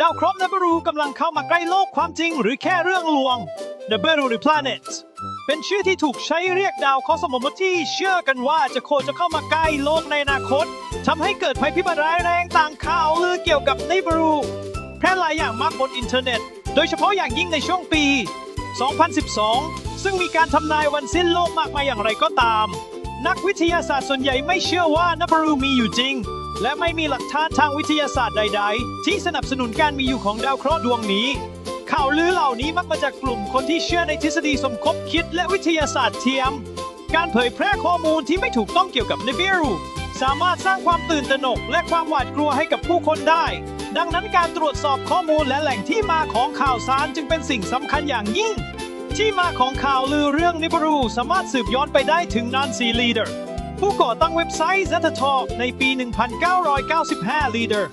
ดาวเคราะห์เนบรูกำลังเข้ามาใกล้โลกความจริงหรือแค่เรื่องลวง n e b r u Planet เป็นชื่อที่ถูกใช้เรียกดาวเคราะห์สมมติที่เชื่อกันว่าจะโคจะเข้ามาใกล้โลกในอนาคตทำให้เกิดภัยพิบัติร้ายแรงต่างข่าวลือเกี่ยวกับเนบรูแพร่หลายอย่างมากบนอินเทอร์เน็ต โดยเฉพาะอย่างยิ่งในช่วงปี 2012 ซึ่งมีการทำนายวันสิ้นโลกมากมายอย่างไรก็ตาม นักวิทยาศาสตร์ส่วนใหญ่ไม่เชื่อว่านบรูมีอยู่จริง และไม่มีหลักฐานทางวิทยาศาสตร์ใด ๆ ที่สนับสนุนการมีอยู่ของดาวเคราะห์ดวงนี้ ข่าวลือเหล่านี้มักมาจากกลุ่มคนที่เชื่อในทฤษฎีสมคบคิดและวิทยาศาสตร์เทียม การเผยแพร่ข้อมูลที่ไม่ถูกต้องเกี่ยวกับเนบิรูสามารถสร้างความตื่นตระหนก และความหวาดกลัวให้กับผู้คนได้ ดังนั้นการตรวจสอบข้อมูลและแหล่งที่มาของข่าวสารจึงเป็นสิ่งสำคัญอย่างยิ่ง ที่มาของข่าวลือเรื่องนิบรูสามารถสืบย้อนไปได้ถึงนานซีลีเดอร์ ผู้ก่อตั้งเว็บไซต์ Zeta Talk ในปี 1995 Leader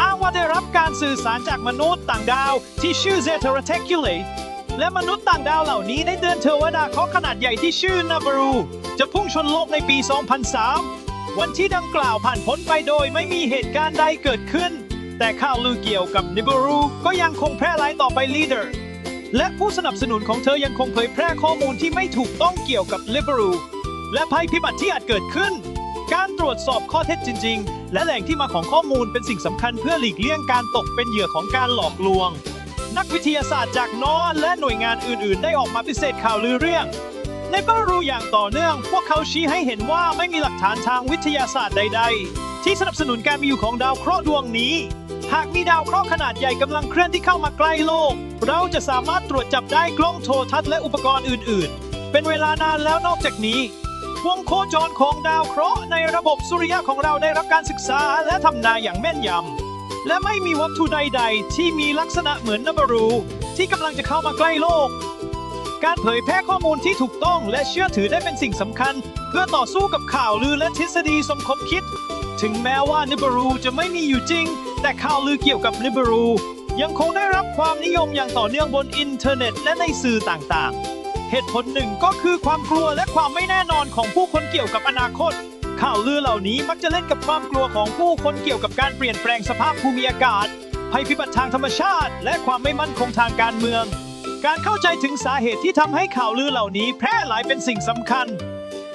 อ้างว่าได้รับการสื่อสารจากมนุษย์ต่างดาวที่ชื่อ Zeta Reticulate และมนุษย์ต่างดาวเหล่านี้ได้เตือนเทวดาเคราะห์ขนาดใหญ่ที่ชื่อนาบรู จะพุ่งชนโลกในปี 2003 วันที่ดังกล่าวผ่านพ้นไปโดยไม่มีเหตุการณ์ใดเกิดขึ้น แต่ข่าวลือเกี่ยวกับนิบรูก็ยังคงแพร่หลายต่อไป Leader และผู้สนับสนุนของเธอยังคงเผยแพร่ข้อมูลที่ไม่ถูกต้องเกี่ยวกับลิเบรู และภัยพิบัติที่อาจเกิดขึ้น การตรวจสอบข้อเท็จจริงๆและแหล่งที่มาของข้อมูลเป็นสิ่งสำคัญเพื่อหลีกเลี่ยงการตกเป็นเหยื่อของการหลอกลวง นักวิทยาศาสตร์จากนอและหน่วยงานอื่น ๆ ได้ออกมาปฏิเสธข่าวลือเรื่องในเปรูอย่างต่อเนื่อง พวกเขาชี้ให้เห็นว่าไม่มีหลักฐานทางวิทยาศาสตร์ใด ๆ ที่สนับสนุนการมีอยู่ของดาวเคราะห์ดวงนี้ หากมีดาวเคราะห์ขนาดใหญ่กำลังเคลื่อนที่เข้ามาใกล้โลก เราจะสามารถตรวจจับได้กล้องโทรทัศน์และอุปกรณ์อื่น ๆ เป็นเวลานานแล้วนอกจากนี้ วงโคจรของดาวเคราะห์ในระบบสุริยะของเราได้รับการศึกษาและทำนายอย่างแม่นยำ และไม่มีวัตถุใด ๆ ที่มีลักษณะเหมือนนบรูที่กำลังจะเข้ามาใกล้โลก การเผยแพร่ข้อมูลที่ถูกต้องและเชื่อถือได้เป็นสิ่งสำคัญ เพื่อต่อสู้กับข่าวลือและทฤษฎีสมคบคิด ถึงแม้ว่านิบรูจะไม่มีอยู่จริง แต่ข่าวลือเกี่ยวกับนิบรูยังคงได้รับความนิยมอย่างต่อเนื่องบนอินเทอร์เน็ตและในสื่อต่างๆ เหตุผลหนึ่งก็คือความกลัวและความไม่แน่นอนของผู้คนเกี่ยวกับอนาคต ข่าวลือเหล่านี้มักจะเล่นกับความกลัวของผู้คนเกี่ยวกับการเปลี่ยนแปลงสภาพภูมิอากาศ ภัยพิบัติทางธรรมชาติ และความไม่มั่นคงทางการเมือง การเข้าใจถึงสาเหตุที่ทำให้ข่าวลือเหล่านี้แพร่หลายเป็นสิ่งสำคัญ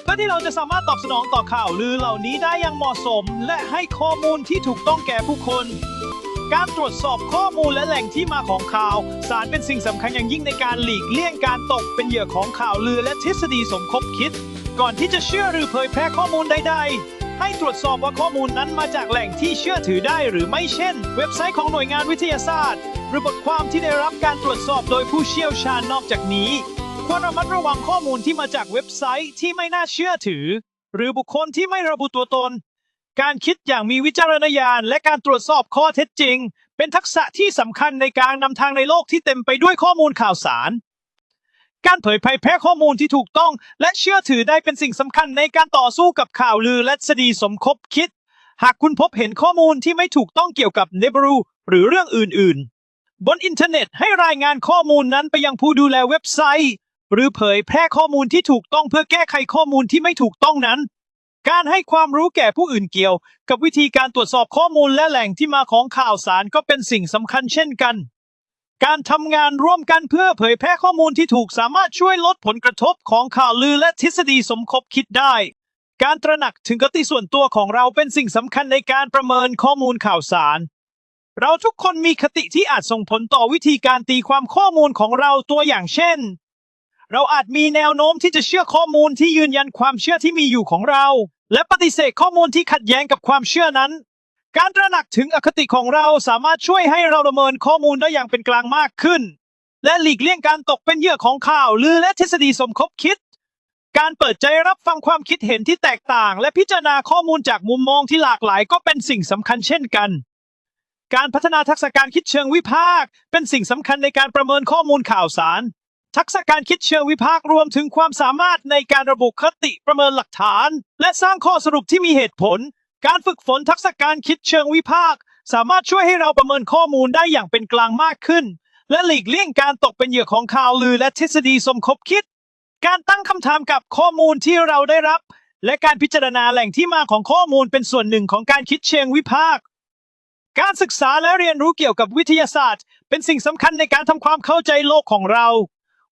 เพื่อที่เราจะสามารถตอบสนองต่อข่าวลือเหล่านี้ได้อย่างเหมาะสม และให้ข้อมูลที่ถูกต้องแก่ผู้คน การตรวจสอบข้อมูลและแหล่งที่มาของข่าว สารเป็นสิ่งสำคัญอย่างยิ่งในการหลีกเลี่ยงการตกเป็นเหยื่อของข่าวลือและทฤษฎีสมคบคิด ก่อนที่จะเชื่อหรือเผยแพร่ข้อมูลใด ๆ ให้ตรวจสอบว่าข้อมูลนั้นมาจากแหล่งที่เชื่อถือได้หรือไม่เช่น เว็บไซต์ของหน่วยงานวิทยาศาสตร์ หรือบทความที่ได้รับการตรวจสอบโดยผู้เชี่ยวชาญนอกจากนี้ควรระมัดระวังข้อมูลที่มาจากเว็บไซต์ที่ไม่น่าเชื่อถือ หรือบุคคลที่ไม่ระบุตัวตน การคิดอย่างมีวิจารณญาณและการตรวจสอบข้อเท็จจริง เป็นทักษะที่สำคัญในการนำทางในโลกที่เต็มไปด้วยข้อมูลข่าวสาร การเผยแพร่ข้อมูลที่ถูกต้อง และเชื่อถือได้เป็นสิ่งสำคัญในการต่อสู้กับข่าวลือและทฤษฎีสมคบคิด หากคุณพบเห็นข้อมูลที่ไม่ถูกต้องเกี่ยวกับเนบรูหรือเรื่องอื่น ๆ บนอินเทอร์เน็ตให้รายงานข้อมูลนั้นไปยังผู้ดูแลเว็บไซต์ หรือเผยแพร่ข้อมูลที่ถูกต้องเพื่อแก้ไขข้อมูลที่ไม่ถูกต้องนั้น การให้ความรู้แก่ผู้อื่นเกี่ยว กับวิธีการตรวจสอบข้อมูลและแหล่งที่มาของข่าวสารก็เป็นสิ่งสำคัญเช่นกัน การทำงานร่วมกันเพื่อเผยแพร่ข้อมูลที่ถูกสามารถช่วยลดผลกระทบของข่าวลือและทฤษฎีสมคบคิดได้ การตระหนักถึงกติส่วนตัวของเราเป็นสิ่งสำคัญในการประเมินข้อมูลข่าวสาร เราทุกคนมีคติที่อาจส่งผลต่อวิธีการตีความข้อมูลของเราตัวอย่างเช่นเราอาจมีแนวโน้มที่จะเชื่อข้อมูลที่ยืนยันความเชื่อที่มีอยู่ของเรา และปฏิเสธข้อมูลที่ขัดแย้งกับความเชื่อนั้น การตระหนักถึงอคติของเราสามารถช่วยให้เราประเมินข้อมูลได้อย่างเป็นกลางมากขึ้น และหลีกเลี่ยงการตกเป็นเหยื่อของข่าวลือและทฤษฎีสมคบคิด การเปิดใจรับฟังความคิดเห็นที่แตกต่าง และพิจารณาข้อมูลจากมุมมองที่หลากหลายก็เป็นสิ่งสำคัญเช่นกัน การพัฒนาทักษะการคิดเชิงวิพากษ์เป็นสิ่งสำคัญในการประเมินข้อมูลข่าวสาร ทักษะการคิดเชิงวิพากษ์รวมถึงความสามารถในการระบุคติประเมินหลักฐาน และสร้างข้อสรุปที่มีเหตุผล การฝึกฝนทักษะการคิดเชิงวิพากษ์สามารถช่วยให้เราประเมินข้อมูลได้อย่างเป็นกลางมากขึ้น และหลีกเลี่ยงการตกเป็นเหยื่อของข่าวลือและทฤษฎีสมคบคิด การตั้งคำถามกับข้อมูลที่เราได้รับ และการพิจารณาแหล่งที่มาของข้อมูลเป็นส่วนหนึ่งของการคิดเชิงวิพากษ์การศึกษาและเรียนรู้เกี่ยวกับวิทยาศาสตร์ เป็นสิ่งสำคัญในการทำความเข้าใจโลกของเรา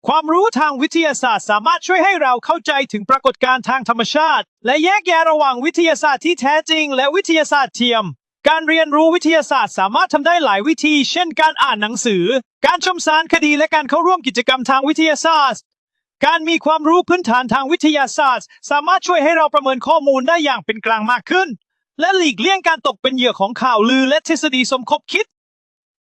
ความรู้ทางวิทยาศาสตร์สามารถช่วยให้เราเข้าใจถึงปรากฏการณ์ทางธรรมชาติ และแยกแยะระหว่างวิทยาศาสตร์ที่แท้จริง และวิทยาศาสตร์เทียม การเรียนรู้วิทยาศาสตร์สามารถทำได้หลายวิธี เช่น การอ่านหนังสือ การชมสารคดีและการเข้าร่วมกิจกรรมทางวิทยาศาสตร์ การมีความรู้พื้นฐานทางวิทยาศาสตร์ สามารถช่วยให้เราประเมินข้อมูลได้อย่างเป็นกลางมากขึ้น และหลีกเลี่ยงการตกเป็นเหยื่อของข่าวลือและทฤษฎีสมคบคิด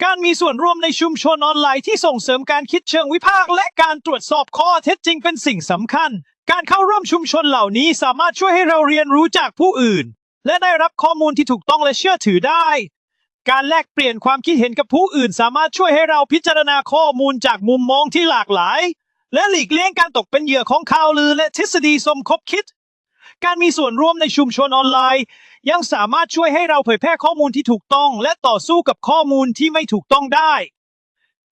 การมีส่วนร่วมในชุมชนออนไลน์ที่ส่งเสริมการคิดเชิงวิพากษ์และการตรวจสอบข้อเท็จจริงเป็นสิ่งสำคัญ การเข้าร่วมชุมชนเหล่านี้สามารถช่วยให้เราเรียนรู้จากผู้อื่น และได้รับข้อมูลที่ถูกต้องและเชื่อถือได้ การแลกเปลี่ยนความคิดเห็นกับผู้อื่น สามารถช่วยให้เราพิจารณาข้อมูลจากมุมมองที่หลากหลาย และหลีกเลี่ยงการตกเป็นเหยื่อของข่าวลือและทฤษฎีสมคบคิด การมีส่วนร่วมในชุมชนออนไลน์ ยังสามารถช่วยให้เราเผยแพร่ข้อมูลที่ถูกต้อง และต่อสู้กับข้อมูลที่ไม่ถูกต้องได้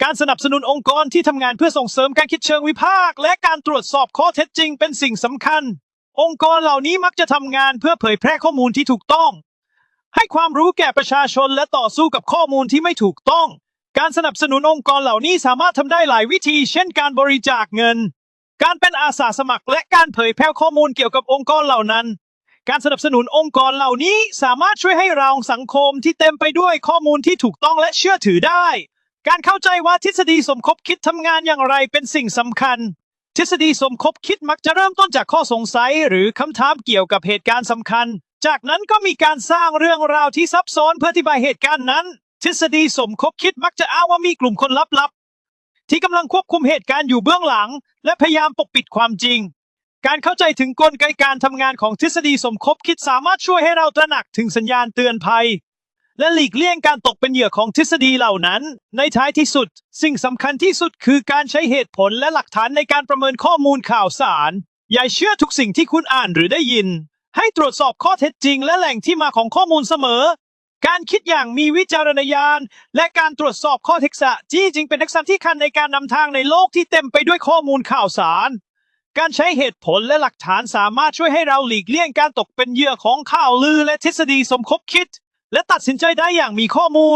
การสนับสนุนองค์กรที่ทำงานเพื่อส่งเสริมการคิดเชิงวิพากษ์และการตรวจสอบข้อเท็จจริงเป็นสิ่งสำคัญ องค์กรเหล่านี้มักจะทำงานเพื่อเผยแพร่ข้อมูลที่ถูกต้อง ให้ความรู้แก่ประชาชนและต่อสู้กับข้อมูลที่ไม่ถูกต้อง การสนับสนุนองค์กรเหล่านี้สามารถทำได้หลายวิธี เช่น การบริจาคเงิน การเป็นอาสาสมัครและการเผยแพร่ข้อมูลเกี่ยวกับองค์กรเหล่านั้น การสนับสนุนองค์กรเหล่านี้สามารถช่วยให้เราสังคมที่เต็มไปด้วยข้อมูลที่ถูกต้องและเชื่อถือได้ การเข้าใจว่าทฤษฎีสมคบคิดทำงานอย่างไรเป็นสิ่งสำคัญ ทฤษฎีสมคบคิดมักจะเริ่มต้นจากข้อสงสัย หรือคำถามเกี่ยวกับเหตุการณ์สำคัญ จากนั้นก็มีการสร้างเรื่องราวที่ซับซ้อนเพื่ออธิบายเหตุการณ์นั้น ทฤษฎีสมคบคิดมักจะอ้างว่ามีกลุ่มคนลับ ที่กำลังควบคุมเหตุการณ์อยู่เบื้องหลัง และพยายามปกปิดความจริง การเข้าใจถึงกลไกการทำงานของทฤษฎีสมคบคิดสามารถช่วยให้เราตระหนักถึงสัญญาณเตือนภัย และหลีกเลี่ยงการตกเป็นเหยื่อของทฤษฎีเหล่านั้น ในท้ายที่สุด สิ่งสำคัญที่สุดคือการใช้เหตุผลและหลักฐานในการประเมินข้อมูลข่าวสาร อย่าเชื่อทุกสิ่งที่คุณอ่านหรือได้ยิน ให้ตรวจสอบข้อเท็จจริงและแหล่งที่มาของข้อมูลเสมอ การคิดอย่างมีวิจารณญาณ และการตรวจสอบข้อเท็จจริงจึงเป็นทักษะที่คันในการนำทางในโลกที่เต็มไปด้วยข้อมูลข่าวสาร การใช้เหตุผลและหลักฐานสามารถช่วยให้เราหลีกเลี่ยงการตกเป็นเหยื่อของข่าวลือและทฤษฎีสมคบคิด และตัดสินใจได้อย่างมีข้อมูล